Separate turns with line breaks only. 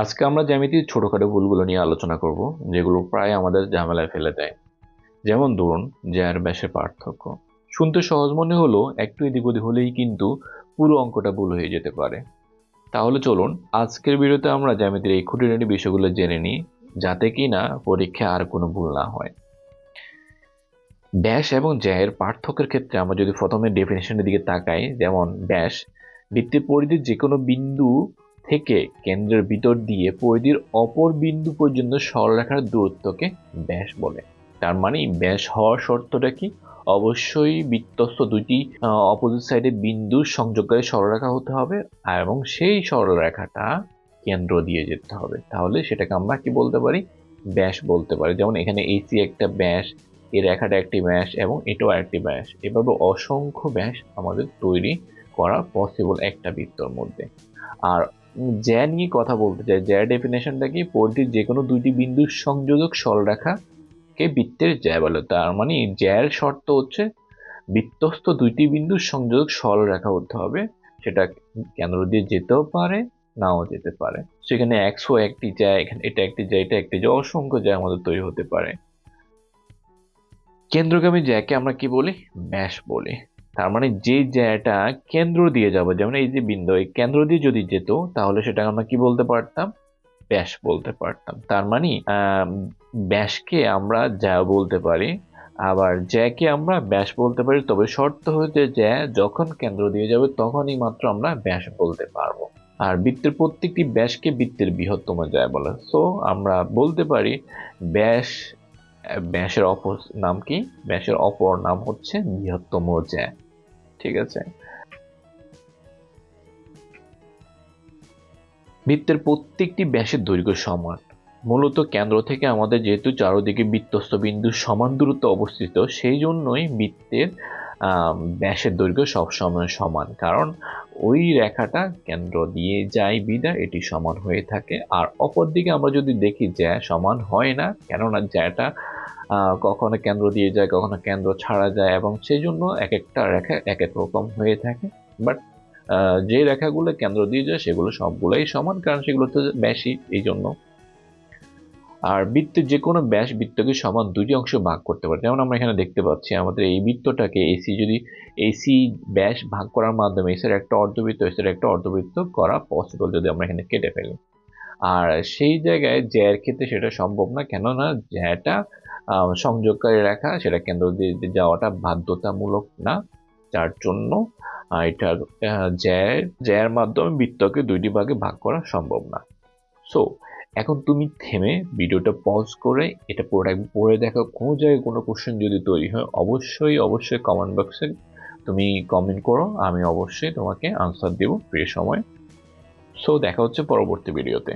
আজকে আমরা জ্যামিতির ছোটোখাটো ভুলগুলো নিয়ে আলোচনা করব, যেগুলো প্রায় আমাদের ঝামেলায় ফেলে দেয়। যেমন ধরুন জ্যার ব্যাসের পার্থক্য। শুনতে সহজ মনে হলো একটু এদিক ওদিক হলেই কিন্তু পুরো অঙ্কটা ভুল হয়ে যেতে পারে। তাহলে চলুন, আজকের ভিডিওতে আমরা জ্যামিতির এই খুঁটিনাটি বিষয়গুলো জেনে নিই, যাতে কি না পরীক্ষায় আর কোনো ভুল না হয়। ব্যাস এবং জ্যায়ের পার্থক্যের ক্ষেত্রে আমরা যদি প্রথমে ডেফিনেশনের দিকে তাকাই, যেমন ব্যাস, বৃত্তের পরিধির যে কোনো বিন্দু থেকে কেন্দ্রের ভিতর দিয়ে পরিধির অপর বিন্দু পর্যন্ত সরলরেখার দূরত্বকে ব্যাস বলে। তার মানে ব্যাস হওয়ার শর্তটা কি? অবশ্যই বৃত্তস্থ দুইটি অপোজিট সাইডে বিন্দু সংযোগকারী সরলরেখা হতে হবে এবং সেই সরলরেখাটা কেন্দ্র দিয়ে যেতে হবে। তাহলে সেটাকে আমরা কি বলতে পারি? ব্যাস বলতে পারি। যেমন এখানে এসি একটা ব্যাস, এই রেখাটা একটি ব্যাস এবং এটাও একটি ব্যাস। এভাবে অসংখ্য ব্যাস আমাদের তৈরি করা পসিবল একটা বৃত্তর মধ্যে। আর জ্যা নিয়ে কথা বলতে চাই। জ্যা ডেফিনেশনটা কি? পরিধির যে কোনো দুইটি বিন্দুর সংযোজক সরলরেখাকে বৃত্তের জ্যা বলে। তার মানে জ্যার শর্ত হচ্ছে বৃত্তস্থ দুইটি বিন্দুর সংযোজক সরলরেখা হতে হবে। সেটা কেন্দ্র দিয়ে যেতেও পারে, নাও যেতে পারে। সেখানে একশো একটি জ্যা, এখানে এটা একটি জ্যা, এটা একটি জ্যা, অসংখ্য জ্যা আমাদের তৈরি হতে পারে। কেন্দ্রগামী জ্যাকে আমরা কি বলি? ব্যাস বলি। তার মানে যে জ্যাটা কেন্দ্র দিয়ে যাব, যেমন এই যে বিন্দু, এই কেন্দ্র দিয়ে যদি যেত, তাহলে সেটা আমরা কি বলতে পারতাম? ব্যাস বলতে পারতাম। তার মানে ব্যাসকে আমরা যা বলতে পারি, আবার জ্যাকে আমরা ব্যাস বলতে পারি, তবে শর্ত হচ্ছে জ্যা যখন কেন্দ্র দিয়ে যাবে, তখনই মাত্র আমরা ব্যাস বলতে পারব। আর বৃত্তের প্রত্যেকটি ব্যাসকে বৃত্তের বৃহত্তম জ্যা বলে। সো আমরা বলতে পারি ব্যাস, ব্যাসের অপর নাম কি? ব্যাসের অপর নাম হচ্ছে বৃহত্তম জ্যা। ঠিক আছে। বৃত্তের প্রত্যেকটি ব্যাসের দৈর্ঘ্য সমান। মূলত কেন্দ্র থেকে আমাদের যেহেতু চারদিকে বৃত্তস্থ বিন্দু সমান দূরত্ব অবস্থিত, সেই জন্যই বৃত্তের ব্যাসের দৈর্ঘ্য সবসময় সমান। কারণ ওই রেখাটা কেন্দ্র দিয়ে যায় বিদা এটি সমান হয়ে থাকে। আর অপর দিকে আমরা যদি দেখি জ্যা সমান হয় না, কেননা জ্যাটা কখনো কেন্দ্র দিয়ে যায়, কখনো কেন্দ্র ছাড়া যায়, এবং সেই জন্য এক একটা রেখা এক এক রকম হয়ে থাকে। বাট যে রেখাগুলো কেন্দ্র দিয়ে যায়, সেগুলো সবগুলোই সমান, কারণ সেগুলো তো বেশি এই জন্য আর বৃত্তের যে কোনো ব্যাস বৃত্তকে সমান দুটি অংশ ভাগ করতে পারে। যেমন আমরা এখানে দেখতে পাচ্ছি, আমাদের এই বৃত্তটাকে এসি যদি এসি ব্যাস ভাগ করার মাধ্যমে এসের একটা অর্ধবৃত্ত এসের একটা অর্ধবৃত্ত করা পসিবল যদি আমরা এখানে কেটে ফেলি। আর সেই জায়গায় জ্যার ক্ষেত্রে সেটা সম্ভব না, কেননা জ্যাটা সংযোগকারী রেখা, সেটা কেন্দ্র দিয়ে যাওয়াটা বাধ্যতামূলক না, যার জন্য এটা জ্যার জ্যার মাধ্যমে বৃত্তকে দুইটি ভাগে ভাগ করা সম্ভব না। সো এখন তুমি থেমে ভিডিওটা পজ করে এটা পুরোটা পড়ে দেখো কোনো জায়গায় কোনো কোশ্চেন যদি তৈরি হয়, অবশ্যই অবশ্যই কমেন্ট বক্সে তুমি কমেন্ট করো, আমি অবশ্যই তোমাকে আনসার দেবো প্রিয় সময়। সো দেখা হচ্ছে পরবর্তী ভিডিওতে